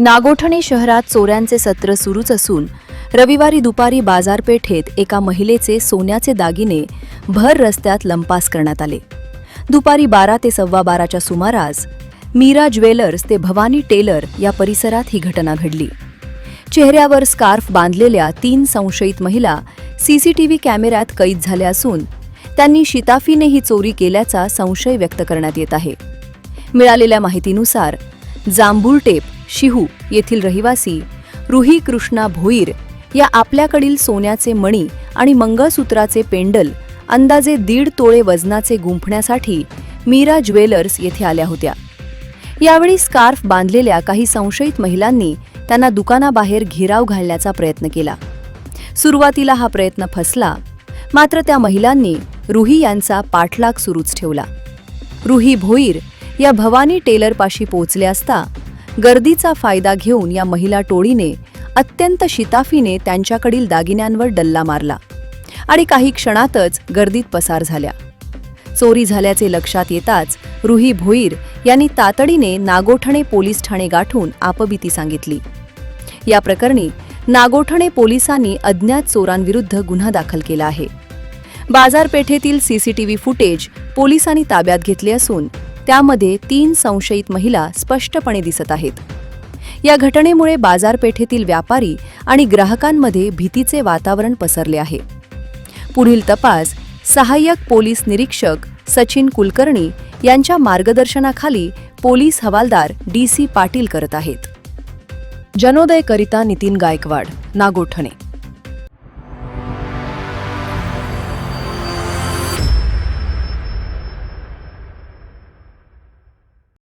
नागोठणे शहरात चोऱ्यांचे सत्र सुरूच असून रविवारी दुपारी बाजारपेठेत एका महिलेचे सोन्याचे दागिने भर रस्त्यात लंपास करण्यात आले. दुपारी बारा ते सव्वा बाराच्या सुमारास मीरा ज्वेलर्स ते भवानी टेलर या परिसरात ही घटना घडली. चेहऱ्यावर स्कार्फ बांधलेल्या तीन संशयित महिला सीसीटीव्ही कॅमेऱ्यात कैद झाल्या असून त्यांनी शिताफीने ही चोरी केल्याचा संशय व्यक्त करण्यात येत आहे. मिळालेल्या माहितीनुसार जांभूळ टेप शिहू येथील रहिवासी रुही कृष्णा भोईर या आपल्याकडील सोन्याचे मणी आणि मंगळसूत्राचे पेंडल अंदाजे दीड तोळे वजनाचे गुंफण्यासाठी मीरा ज्वेलर्स येथे आल्या होत्या. यावेळी स्कार्फ बांधलेल्या काही संशयित महिलांनी त्यांना दुकानाबाहेर घेराव घालण्याचा प्रयत्न केला. सुरुवातीला हा प्रयत्न फसला मात्र त्या महिलांनी रुही यांचा पाठलाग सुरूच ठेवला. रुही भोईर या भवानी टेलरपाशी पोहोचले असता गर्दीचा फायदा घेऊन या महिला टोळीने अत्यंत शिताफीने त्यांच्याकडील दागिन्यांवर डल्ला मारला. आणि काही क्षणातच गर्दीत पसार झाल्या. चोरी झाल्याचे लक्षात येताच रुही भोईर यांनी तातडीने नागोठणे पोलीस ठाणे गाठून आपबीती सांगितली. या प्रकरणी नागोठणे पोलिसांनी अज्ञात चोरांविरुद्ध गुन्हा दाखल केला आहे. बाजारपेठेतील सीसीटीव्ही फुटेज पोलिसांनी ताब्यात घेतले असून त्यामध्ये तीन संशयित महिला स्पष्टपणे दिसत आहेत. या घटनेमुळे बाजारपेठेतील व्यापारी आणि ग्राहकांमध्ये भीतीचे वातावरण पसरले आहे. पुढील तपास सहाय्यक पोलीस निरीक्षक सचिन कुलकर्णी यांच्या मार्गदर्शनाखाली पोलीस हवालदार डी सी पाटील करत आहेत. जनोदयकरिता नितीन गायकवाड नागोठणे.